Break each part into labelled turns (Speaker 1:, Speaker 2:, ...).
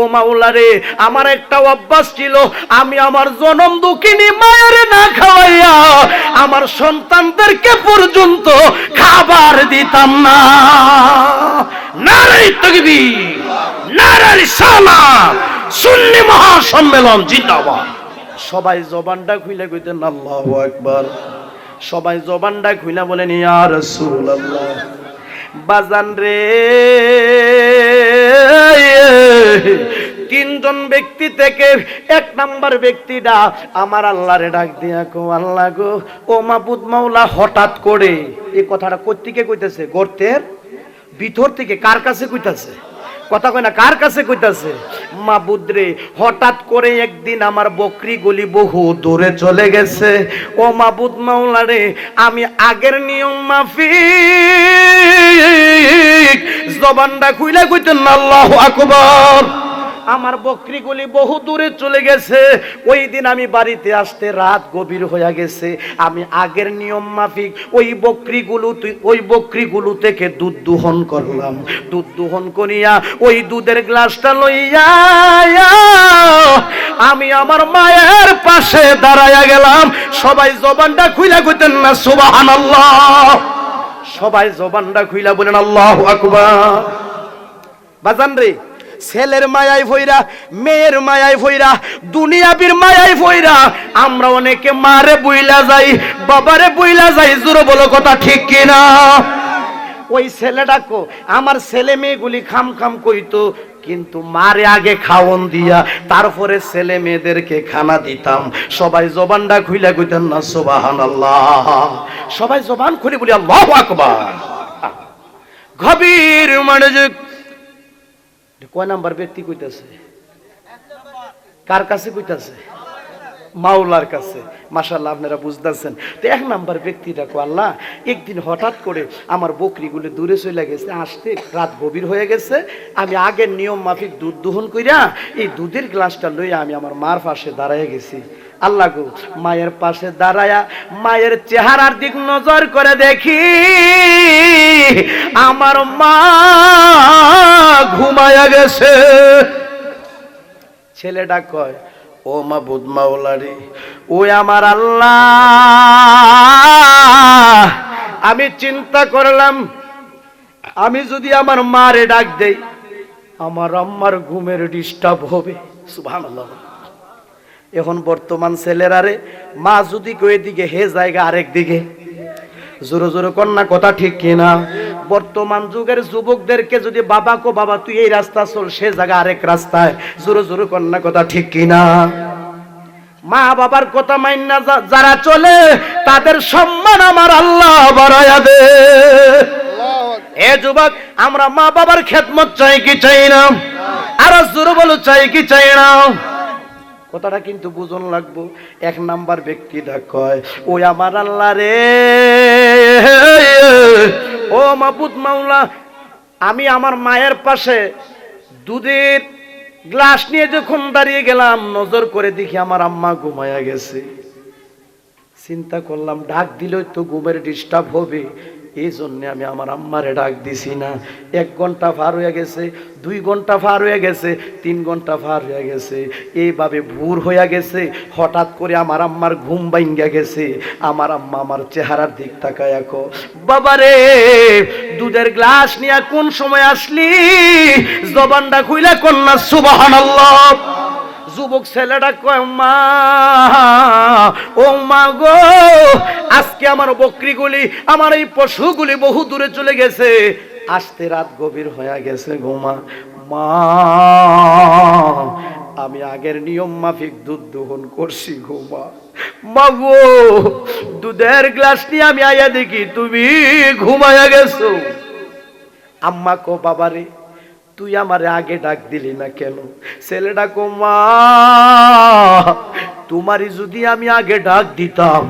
Speaker 1: ও মাওলা রে আমার একটা অভ্যাস ছিল, আমি আমার জনম দুঃখিনী মায়ের না খাওয়াইয়া আমার সন্তানদেরকে পর্যন্ত খাবার দিতাম না। নারাই তকবি নারাই সালাম সুন্নি মহাসম্মেলন, জিন্দাবাদ। সবাই জবানটা খুইলে কইতেন, আল্লাহু আকবার। সবাই জবানটা খুইলা বলেন, ইয়া রাসূলুল্লাহ, বাজান রে। তিনজন ব্যক্তি থেকে এক নাম্বার ব্যক্তিটা আমার আল্লাহরে ডাক দিয়া কো, আল্লাহ গো, ও মাবুদ মাওলা, হঠাৎ করে এই কথাটা কোত্থেকে কইতেছে? গর্তের ভিতর থেকে কার কাছে কইতাছে? কথা কয় না, কার কাছে কইতাছে? মা বুদ্রে হঠাৎ করে একদিন আমার বকরি গলি বহু দূরে চলে গেছে। ও মাবুদ মাওলা রে আমি আগের নিয়ম মাফি জবানটা খুইলা কইতেন আল্লাহু আকবার। আমার বকরিগুলি বহু দূরে চলে গেছে। ওই দিন আমি বাড়িতে আসতে রাত গভীর হয়ে গেছে। আমি আগের নিয়ম মাফিক ওই বকরিগুলো ওই বকরিগুলো থেকে দুধ দোহন করলাম। দুধ দোহন করিয়া ওই দুধের গ্লাসটা লইয়া আমি আমার মায়ের পাশে দাঁড়াইয়া গেলাম। সবাই জবানটা খুইলা কইতেন না, সুবহানাল্লাহ। সবাই জবানটা খুইলা বলেন, আল্লাহু আকবার। বাজান রে ছেলের মায়াই ফইরা মেয়ের মায়াই ফইরা দুনিয়াবির মায়াই ফইরা আমরা অনেকে মারে বইলা যাই, বাবারে বইলা যাই, জোর বলো কথা ঠিক কিনা? ওই ছেলেটাকো আমার ছেলে মেয়েগুলি খাম খাম কইতো, কিন্তু মারে আগে খাওন দিয়া, তারপরে ছেলে মেয়েদেরকে খানা দিতাম। সবাই জবানটা খুইলা কইতেন না, সুবহানাল্লাহ। সবাই জবান খুলে বলি, আল্লাহু আকবার। গভীর মনোযোগ কয় নাম্বার ব্যক্তি কইতাছে? কার কাছে কইতাছে? মাওলার কাছে। মাসাল্লাহ আপনারা বুঝতেছেন। তো এক নাম্বার ব্যক্তিটা কো আল্লাহ, একদিন হঠাৎ করে আমার বকরিগুলো দূরে চলে গেছে, আসতে রাত গভীর হয়ে গেছে, আমি আগের নিয়ম মাফিক দুধ দোহন কইরা এই দুধের গ্লাসটা লইয়া আমি আমার মার পাশে দাঁড়ায় গেছি। আল্লাহ গো, মায়ের পাশে দাঁড়ায়া মায়ের চেহারার দিক নজর করে দেখি। আমার মা ঘুমায়া গেছে। ছেলেটা কয়, ও মা বুধ মাওলারি ওই আমার আল্লাহ। আমি চিন্তা করলাম, আমি যদি আমার মারে ডাক দেই, আমার আম্মার ঘুমের ডিস্টার্ব হবে। সুবহানাল্লাহ। এখন বর্তমান ছেলেরারে মা যদি কয়ে দিকে হে জায়গা আরেক দিকে। জোরে জোরে কন্যা কথা ঠিক কিনা? বর্তমান যুগের যুবকদেরকে যদি বাবা কো, বাবা, তুই এই রাস্তা চল, সে জায়গা আরেক রাস্তায়। জোরে জোরে কন্যা কথা ঠিক কিনা? মা বাবার কথা মাইনা যারা চলে, তাদের সম্মান আমার আল্লাহ বাড়ায়া দে। এ যুবক, আমরা মা বাবার খেদমত চাই কি চাই না? আর জোরে বলো, চাই কি চাই না? কথাটা কিন্তু বুঝন লাগবো। এক নাম্বার ব্যক্তিটা কয়, ওই আমার আল্লাহ রে, ও মাপুত মাওলা, আমি আমার মায়ের পাশে দুধের গ্লাস নিয়ে যখন দাঁড়িয়ে গেলাম, নজর করে দেখি আমার আম্মা ঘুমায়া গেছে। চিন্তা করলাম, ডাক দিলেই তো ঘুমের ডিস্টার্ব হবে। এই জন্যে আমি আমার আম্মারে ডাক দিছি না। এক ঘণ্টা পার হয়ে গেছে, দুই ঘণ্টা পার হয়ে গেছে, তিন ঘণ্টা পার হয়ে গেছে। এইভাবে ভোর হয়ে গেছে, হঠাৎ করে আমার আম্মার ঘুম ভাঙ্গা গেছে। আমার আম্মা আমার চেহারার দিক তাকায় কো বাবারে, দুধের গ্লাস নিয়ে কোন সময় আসলি? জবানটা খুইলা কন্যা, সুবহানাল্লাহ। যুবক ছেলেটা কয়, মা, ও মা গো, আজকে আমার বকরিগুলি, আমার এই পশুগুলি বহু দূরে চলে গেছে। আসতে রাত গভীর হয়ে গেছে গোমা মা। আমি আগের নিয়ম মাফিক দুধ দোহন করছি গোমা মাগো দুধের গ্লাস নিয়ে আমি আয়া দেখি, তুমি ঘুমায়া গেছো। আম্মা কো বাবারে তুই আমারে আগে ডাক দিলি না কেন? ছেলেটা কো, মা, তোমারই যদি আমি আগে ডাক দিতাম,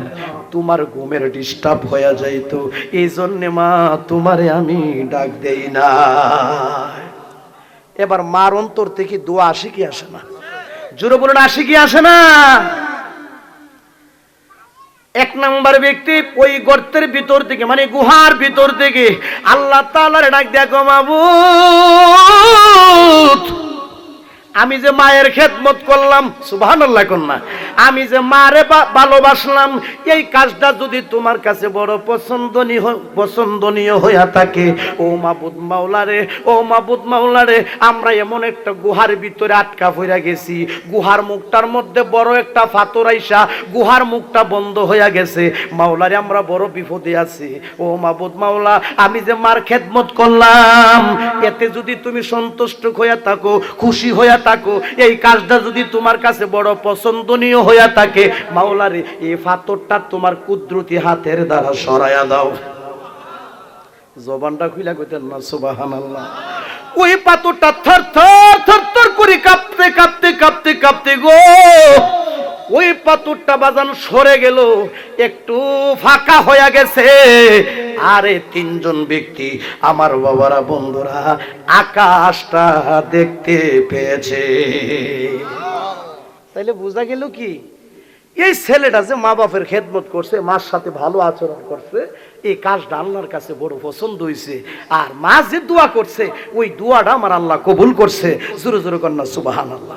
Speaker 1: তোমার ঘুমের ডিস্টার্ব হয়ে যাইত। এই জন্যে মা, তোমারে আমি ডাক দেই না এবার মার অন্তর থেকে দোয়া আসে কি আসে না? জোরে বলুন, আসে কি আসে না? এক নাম্বার ব্যক্তি ওই গর্তের ভিতর থেকে মানে গুহার ভিতর থেকে আল্লাহ তালার ডাক দেখো মাবুদ। আমি যে মায়ের খেদমত করলাম, সুবহানাল্লাহ কন্যা আমি যে মারে ভালোবাসলাম, এই কাজটা যদি তোমার কাছে বড় পছন্দনীয় পছন্দনীয় হইয়া থাকে, ও মাবুদ মাওলারে ও মাবুদ মাওলারে আমরা এমন একটা গুহার ভিতরে আটকা পড়ে গেছি। গুহার মুখটার মধ্যে বড় একটা ফাতর আইসা, গুহার মুখটা বন্ধ হইয়া গেছে। মাওলারে আমরা বড় বিপদে আছি। ও মাবুদ মাওলা, আমি যে মার খেদমত করলাম, এতে যদি তুমি সন্তুষ্ট হইয়া থাকো, খুশি হইয়া থাকো। এই কাজটা যদি তোমার কাছে বড় পছন্দনীয় হইয়া থাকে, মাওলারে এই ফাতরটা তোমার কুদরতি হাতের দ্বারা সরাইয়া দাও। জবানটা খুইলা কইতেন না, সুবহানাল্লাহ। ওই পাথরটা থর থর থর থর করে কাঁপতে কাঁপতে কাঁপতে কাঁপতে গো। ওই পাথরটা বাজান সরে গেল, একটু ফাঁকা হয়ে গেছে। আরে তিনজন ব্যক্তি, আমার বাবারা, বন্ধুরা, আকাশটা দেখতে পেয়েছে। তাহলে বোঝা গেল কি? এই ছেলেটা যে মা বাপের খেদমত করছে মার সাথে ভালো আচরণ করছে এই কাজটা আল্লাহর কাছে বড় পছন্দ হয়েছে আর মা যে দোয়া করছে ওই দোয়াটা আমার আল্লাহ কবুল করছে। জোরে জোরে কন্যা সুবাহান আল্লাহ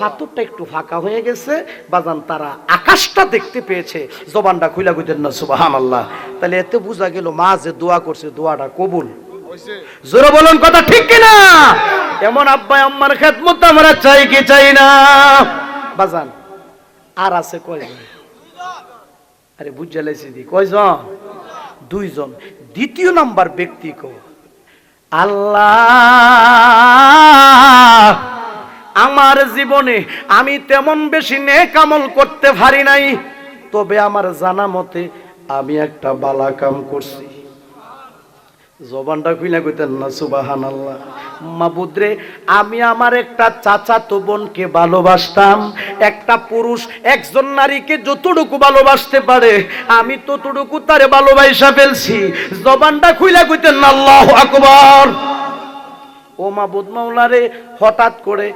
Speaker 1: পাথরটা একটু ফাঁকা হয়ে গেছে বাজান তারা আকাশটা দেখতে পেয়েছে জবানটা খুলা কইতেন না সুবাহান আল্লাহ তাহলে এতে বোঝা গেল মা যে দোয়া করছে দোয়াটা কবুল। জোরে বলুন কথা ঠিক কিনা? এমন আব্বা আম্মার খেদমত আমরা চাই কি চাই না? বাজান আর আছে কয়জন আরে বুঝে লাইছি দি কয়জন দুইজন দ্বিতীয় নাম্বার ব্যক্তি কো, আল্লাহ! আমার জীবনে আমি তেমন বেশি নেক আমল করতে পারি নাই, তবে আমার জানা মতে আমি একটা বালা কাম করছি। জবানটা খুইলা কইতেন না সুবাহান আল্লাহ মাবুদ্রে, আমি আমার একটা চাচাতো বোনকে ভালোবাসতাম। একটা পুরুষ, একজন নারীকে যতটুকু ভালোবাসতে পারে, আমি ততটুকু তারে ভালোবাসা ফেলছি। জবানটা খুইলা কইতেন না, আল্লাহ আকবর। ও মাবুদ মাওলারে, হঠাৎ করে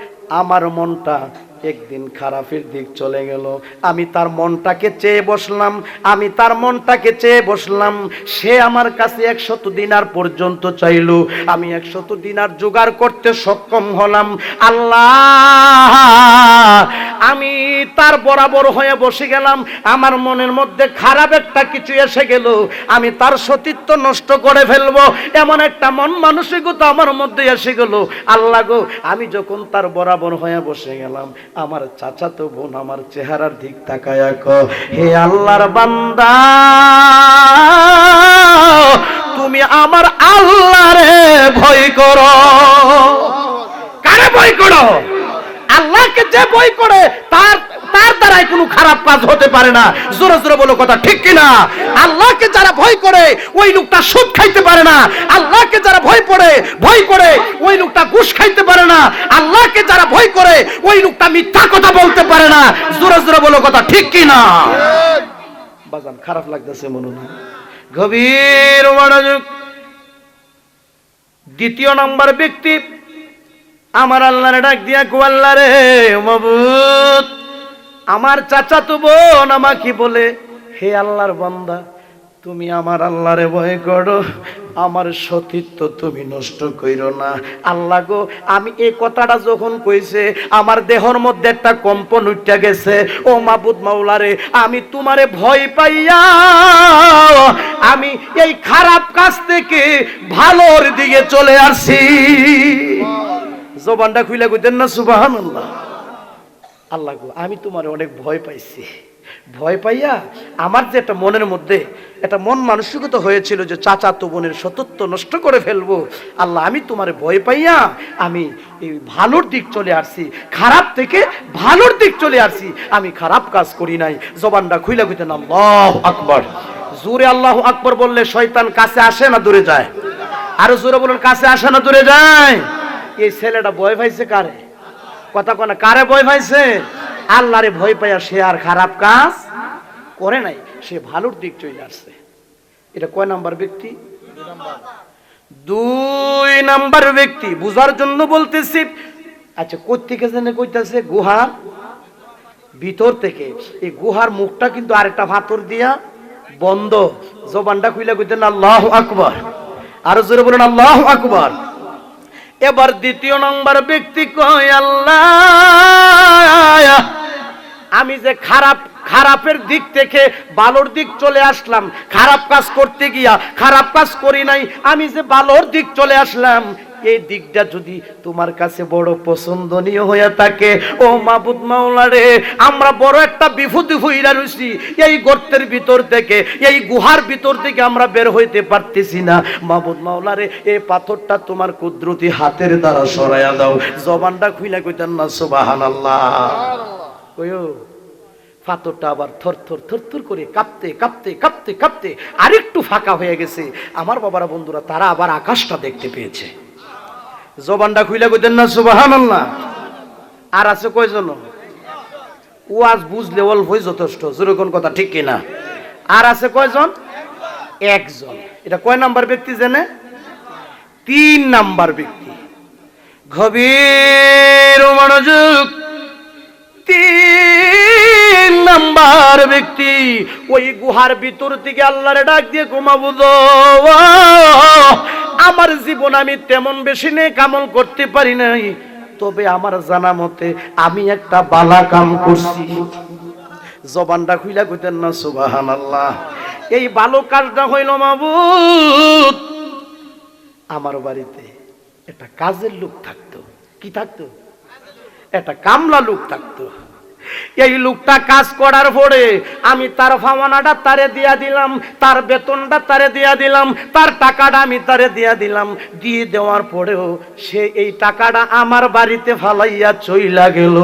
Speaker 1: আমার মনটা একদিন খারাপের দিক চলে গেল। আমি তার মনটাকে চেয়ে বসলাম, আমি তার মনটাকে চেয়ে বসলাম। সে আমার কাছে একশত দিনার পর্যন্ত চাইলো। আমি একশত দিনার জোগাড় করতে সক্ষম হলাম। আল্লাহ! আমি তার বরাবর হয়ে বসে গেলাম। আমার মনের মধ্যে খারাপ একটা কিছু এসে গেল। আমি তার সতীত্ব নষ্ট করে ফেলব। এমন একটা মন মানসিকতা আমার মধ্যে এসে গেল। আল্লাহ গো, আমি যখন তার বরাবর হয়ে বসে গেলাম আমার চাচাতো বোন আমার চেহারার দিক তাকায়া হে আল্লাহর বান্দা, তুমি আমার আল্লাহরে ভয় করো। কারে ভয় করো? আল্লাহকে যে বই করে, তার দ্বারাই কোনো খারাপ কাজ হতে পারে না। জোরে জোরে বলো কথা, ঠিক কিনা? আল্লাহকে যারা ভয় করে, ওই লোকটা সুদ খাইতে পারে না। আল্লাহকে যারা ভয় পড়ে, ভয় করে, ওই লোকটা ঘুষ খাইতে পারে না। আল্লাহকে যারা ভয় করে, ওই লোকটা মিথ্যা কথা বলতে পারে না। জোরে জোরে বলো কথা, ঠিক কিনা? বাজান, খারাপ লাগতেছে মনে হয়। গভীর মনোযোগ। দ্বিতীয় নম্বর ব্যক্তি, আমার আল্লাহরে ডাক দিয়া আল্লাহ রে মাবুদ। আমার চাচা তো বোন আমাকে বলে হে আল্লাহর বান্দা তুমি আমার আল্লাহরে ভয় করো আমার সতীত্ব তুমি নষ্ট কইরো না। আল্লাহ গো আমি এই কথাটা যখন কইছে আমার দেহর মধ্যে একটা কম্পন উঠা গেছে। ও মাবুদ মাওলারে আমি তোমারে ভয় পাইয়া আমি এই খারাপ কাজ থেকে ভালোর দিকে চলে আসি জবানটা খুইলা কইতেন না সুবাহান আল্লাহ আল্লাহ গো আমি তোমার অনেক ভয় পাইছি। ভয় পাইয়া আমার যে একটা মনের মধ্যে একটা মন মানসিকতা হয়েছিল যে, চাচা তো বোনের সতত্ব নষ্ট করে ফেলব। আল্লাহ, আমি তোমার ভয় পাইয়া আমি এই ভালোর দিক চলে আসছি। খারাপ থেকে ভালোর দিক চলে আসছি। আমি খারাপ কাজ করি নাই। জবানটা খুইলা কইতেন, আল্লাহ আকবর। জোরে আল্লাহ আকবর বললে, শয়তান কাছে আসে না, দূরে যায়। আরও জোরে বলুন, কাছে আসে না, দূরে যায়। এই ছেলেটা ভয় পাইছে কারে? কথা কোনা কারে ভয় পাইছে? আল্লাহরে ভয় পাইয়া সে আর খারাপ কাজ করে নাই, সে ভালোর দিক চলে আসছে। এটা কয় নাম্বার ব্যক্তি? দুই নাম্বার ব্যক্তি, বুঝার জন্য বলতেছি আচ্ছা কোথেকে জানে কইতাছে, গুহার ভিতর থেকে। এই গুহার মুখটা কিন্তু আরেকটা ভাতর দিয়া বন্ধ। জবানটা খুইলা কইতেন, আল্লাহ আকবার। আরও জোরে বলেন, আল্লাহ আকবার। এবার দ্বিতীয় নম্বর ব্যক্তি কয়, আল্লাহ! আমি যে খারাপ, খারাপের দিক থেকে ভালোর দিক চলে আসলাম, খারাপ কাজ করতে গিয়া খারাপ কাজ করি নাই, আমি যে ভালোর দিক চলে আসলাম এই দিকটা যদি তোমার কাছে বড় পছন্দনীয় হয়ে থাকে, ও মাবুদ মাওলা রে, আমরা বড় একটা বিভূতি হইরা রইছি। এই গর্তের ভিতর থেকে, এই গুহার ভিতর থেকে আমরা বের হইতে পারতেছি না। মাবুদ মাওলা রে, এই পাথরটা তোমার কুদরতি হাতের দ্বারা সরাইয়া দাও। জবানটা খুইলা কইতেন না, সুবহানাল্লাহ। কইও, পাথরটা আবার থর থর থর থর করে কাঁপতে কাঁপতে কাঁপতে কাঁপতে আরেকটু ফাঁকা হয়ে গেছে। আমার বাবারা বন্ধুরা, তারা আবার আকাশটা দেখতে পেয়েছে। জবানটা খুইলা কইতেন না, সুবহানাল্লাহ। আর আছে কয়জন? ওয়াজ বুঝলে অল্পই যথেষ্ট, যেরকম কথা, ঠিক কিনা আর আছে কয়জন? একজন। এটা কয় নাম্বার ব্যক্তি জেনে? তিন নাম্বার ব্যক্তি। গভীর মনোযোগ তিন নাম্বার ব্যক্তি, ওই গুহার ভিতর থেকে আল্লাহর ডাক দিয়ে ঘুমাবুদ আমার জীবন আমি তেমন বেশি নেই কামল করতে পারি নাই, তবে আমার জানা মতে আমি একটা বালা কাম করছি। জবানটা খুইলা কইতেন না সুবাহান আল্লাহ এই ভালো কাজটা হইল মাবুদ। আমার বাড়িতে একটা কাজের লোক থাকতো। কি থাকতো? একটা কামলা লোক থাকতো। এই লোকটা কাজ করার পরে আমি তার ফাওয়ানাটা তারে দিয়া দিলাম, তার বেতনটা তারে দিয়া দিলাম, তার টাকাটা আমি তারে দিয়া দিলাম। দিয়ে দেওয়ার পরেও সে এই টাকাটা আমার বাড়িতে ফালাইয়া চইলা গেল।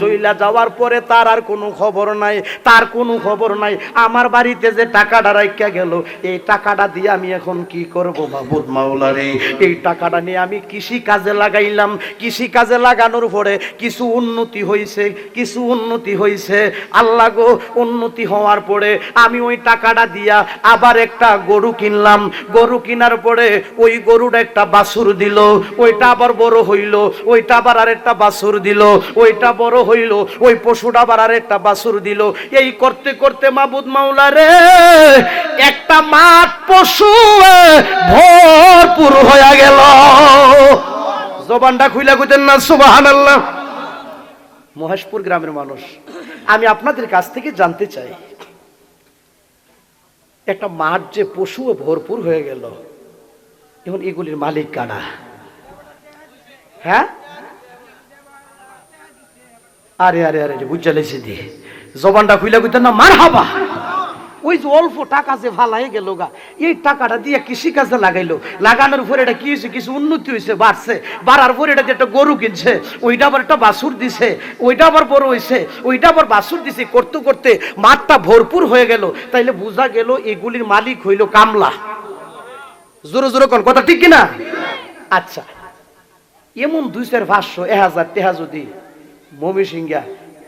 Speaker 1: চইলা যাওয়ার পরে তার আর কোনো খবর নাই, তার কোনো খবর নাই। আমার বাড়িতে যে টাকাটা রাখিয়া গেল, এই টাকাটা দিয়ে আমি এখন কি করব মাহবুদ মাওলারে? এই টাকাটা নিয়ে আমি কৃষি কাজে লাগাইলাম। কৃষি কাজে লাগানোর পরে কিছু উন্নতি হয়েছে কিছু উন্নতি হয়েছে আল্লাহ গো, উন্নতি হওয়ার পরে আমি ওই টাকাটা দিয়া আবার একটা গরু কিনলাম। গরু কেনার পরে ওই গরুটা একটা বাছুর দিল। ওইটা আবার বড় হইল। ওইটা আবার আরেকটা বাছুর দিল। ওইটা বড় হইল। ওই পশুটা আবার আরেকটা বাছুর দিল। এই করতে করতে মাবুদ মাওলা রে, একটা মাঠ পশু ভরপুর হয়ে গেল। জবানটা খুইলা কইতেন না, সুবহানাল্লাহ। মহেশপুর গ্রামের মানুষ। আমি আপনাদের কাছ থেকে জানতে চাই। একটা মাঠ যে পশু ভরপুর হয়ে গেল, এখন এগুলির মালিক কারা? হ্যাঁ? আরে আরে আরে বুঝা দি। জবানটা খুইলা কইতেন না মার হাবা ওই যে অল্প টাকা যে ভালাই গেল গা, এই টাকাটা দিয়ে কৃষি কাজে লাগাইলো। লাগানোর পরে এটা কি হয়েছে, কিছু উন্নতি হয়েছে, বাড়ছে। বাড়ার পরে এটা যে একটা গরু কিনছে, ওইটা আবার একটা বাছুর দিছে, ওইটা আবার বড় হয়েছে, ওইটা আবার বাছুর দিছে, করতে করতে মাঠটা ভরপুর হয়ে গেল। তাইলে বোঝা গেল এগুলির মালিক হইল কামলা। জোরে জোরে কোন কথা ঠিক কিনা? আচ্ছা এমন দুই চার পাঁচশো, এক হাজার টেহা যদি মমি সিংহা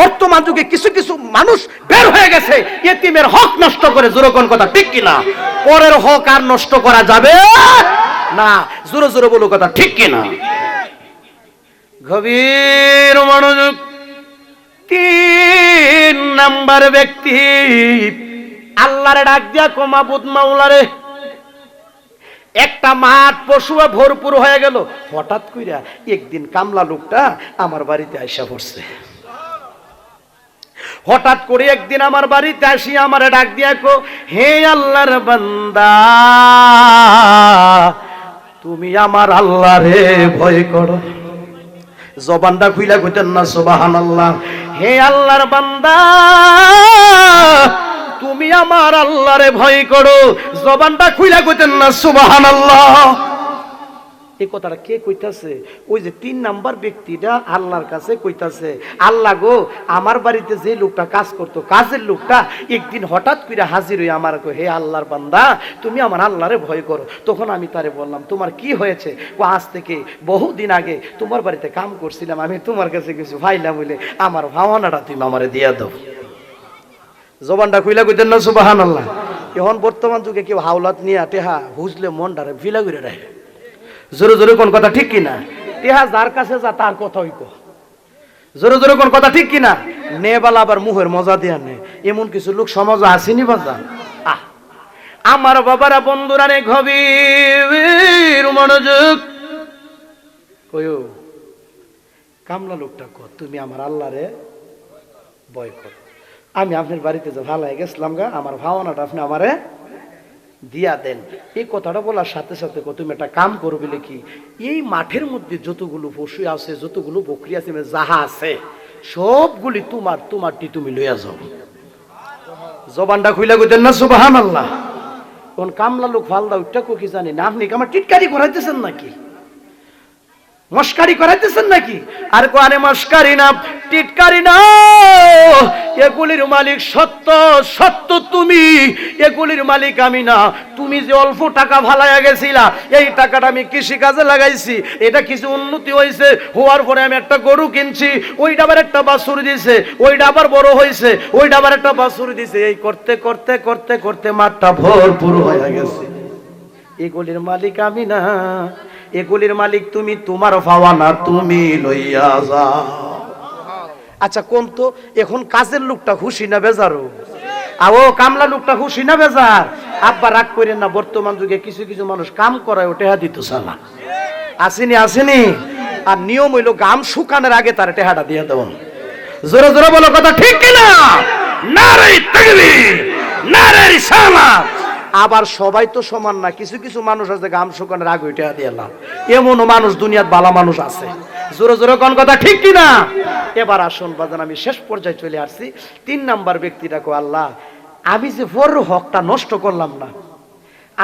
Speaker 1: বর্তমান যুগে কিছু কিছু মানুষ বের হয়ে গেছে। এতিমের হক নষ্ট করে জোরো কোন কথা, ঠিক কিনা পরের হক আর নষ্ট করা যাবে না। জোরো জোরো বলো কথা, ঠিক কিনা গভীর মনোযোগ, তিন নাম্বার ব্যক্তি। আল্লাহরে ডাক দিয়া কমাবুদ মাওলারে। একটা মাঠ পশু ভরপুর হয়ে গেল। হঠাৎ কইরা একদিন কামলা লোকটা আমার বাড়িতে আইসা পড়ছে। হঠাৎ করে একদিন আমার বাড়িতে আসি আমার ডাক দিয়া কো, হে আল্লাহর বান্দা, তুমি আমার আল্লাহ রে ভয় করো। জবানটা খুইলা কইতেন না সুবাহান আল্লাহ হে আল্লাহর বান্দা, তুমি আমার আল্লাহরে ভয় করো। জবানটা খুইলা কইতেন না সুবাহান আল্লাহ এই কথাটা কে কইতাছে? ওই যে তিন নাম্বার ব্যক্তিটা আল্লাহর কাছে কইতাছে, আল্লাহ গো, আমার বাড়িতে যে লোকটা কাজ করতো, কাজের লোকটা একদিন হঠাৎ করে হাজির হয়ে আমার হে আল্লাহর বান্দা, তুমি আমার আল্লাহরে ভয় করো। তখন আমি তারে বললাম, তোমার কি হয়েছে? ও আজ থেকে বহুদিন আগে তোমার বাড়িতে কাম করছিলাম, আমি তোমার কাছে কিছু ভাইলাম বলে আমার ভাওনাটা তুমি আমারে দিয়া দাও। জবানটা খুইলা কইতেন না সুবাহান আল্লাহ এখন বর্তমান যুগে কেউ হাওলাত নিয়ে টেহা হুজলে মন ডারে ভিলা করে রাখে। জোরে জোরে কোন কথা ঠিক কিনা? টেহা যার কাছে যা, তার কথা হইকো জোরে জোরে কোন কথা ঠিক কিনা? নেবালা আবার মুহের মজা দিয়া নে। এমন কিছু লোক সমাজ আসেনি বাজা? আহ। আমার বাবারা বন্ধুরা রে গভীর মনোযোগ। কয়ো কামলা লোকটা কর তুমি আমার আল্লাহরে বয় কর। আমি আপনার বাড়িতে যে ভালো গেছিলাম গা, আমার ভাবনাটা আপনি আমারে দিয়া দেন। এই কথাটা বলার সাথে সাথে কত একটা কাম করবে কি? এই মাঠের মধ্যে যতগুলো পশু আছে, যতগুলো বকরি আছে মানে যাহা আছে, সবগুলি তোমার, তোমারটি তুমি লইয়া যাও। জবানটা খুইলা কইতেন না সুবাহান আল্লাহ কোন কামলা লোক ফালদা উঠটা কি জানি? না আপনি আমার টিটকারি করাইতেছেন নাকি? মস্কারি করাইতেছেন নাকি? আর কোয়ানে মস্কারি না, টিটকারি না। এগুলির মালিক সত্য সত্য তুমি। এগুলির মালিক আমি না। তুমি যে অল্প টাকা ভালাইয়া গেছিলা, এই টাকাটা আমি কৃষি কাজে লাগাইছি। এটা কিছু উন্নতি হয়েছে হওয়ার পরে আমি একটা গরু কিনছি, ওইটা আবার একটা বাছুর দিছে, ওইটা আবার বড় হয়েছে ওইটা আবার একটা বাছুর দিছে। এই করতে করতে করতে করতে মাঠটা ভরপুর হয়ে গেছে। এগুলির মালিক আমি না। এগুলির মালিক তুমি তোমার পাওয়া না, তুমি লইয়া যাও। আচ্ছা কোন তো? এখন কাজের লোকটা খুশি না বেজারো আও, কামলা লোকটা খুশি না বেজার? আব্বা রাগ করেন না, বর্তমান যুগে কিছু কিছু মানুষ কাম করায় ওটা দিত সালা আসেনি আসেনি? আর নিয়ম হইল গাম শুকানোর আগে তার টেহাটা দিয়ে দেব জোরে জোরে বলো কথা, ঠিক কিনা? নারে তাকবীর নারে রিসালাত আবার সবাই তো সমান না, কিছু কিছু মানুষ আছে গাম শুকান রাগ উঠে দিয়ে লাভ এমনও মানুষ দুনিয়ার ভালো মানুষ আছে। জোরে জোরে কোন কথা, ঠিক কিনা এবার আসুন বাজান, আমি শেষ পর্যায়ে চলে আসছি। তিন নাম্বার ব্যক্তিটাকে আল্লাহ, আমি যে বড় হকটা নষ্ট করলাম না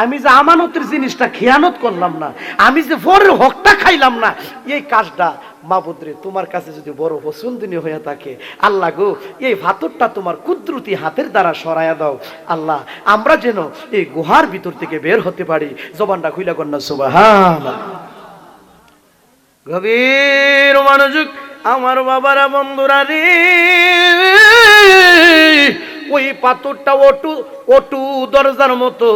Speaker 1: আমি যে আমানতের জিনিসটা খেয়ানত করলাম না, আমি যে বড় হকটা খাইলাম না, এই কাজটা মাবুদ্রে তোমার কাছে যদি বড় পছন্দনীয় হয়ে থাকে, আল্লাহ গো, এই ভাতরটা তোমার কুদরতি হাতের দ্বারা সরাইয়া দাও। আল্লাহ, আমরা যেন এই গুহার ভিতর থেকে বের হতে পারি। জবানটা খুইলা কন্যা সুবাহান গভীর মনোযোগ আমার বাবারা, বন্ধুরা রে। ওই পাথরটা অটু অটু দরজার মতো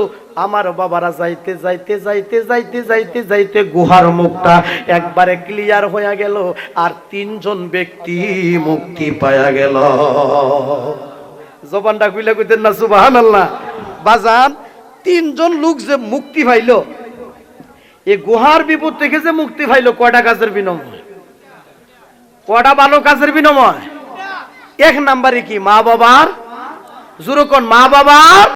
Speaker 1: আমার বাবারা যাইতে যাইতে যাইতে যাইতে যাইতে যাইতে গুহার মুখটা একবারে ক্লিয়ার হয়ে গেল আর তিনজন ব্যক্তি মুক্তি পায়া গেল। জবানটা খুলে কইতেন না সুবাহান আল্লাহ বাজান, তিনজন লোক যে মুক্তি পাইলো এই গুহার বিপদ থেকে যে মুক্তি পাইলো, কয়টা কাজের বিনিময়? কয়টা ভালো কাজের বিনিময়? এক নাম্বারে কি মা বাবার জুরুকন মা বাবার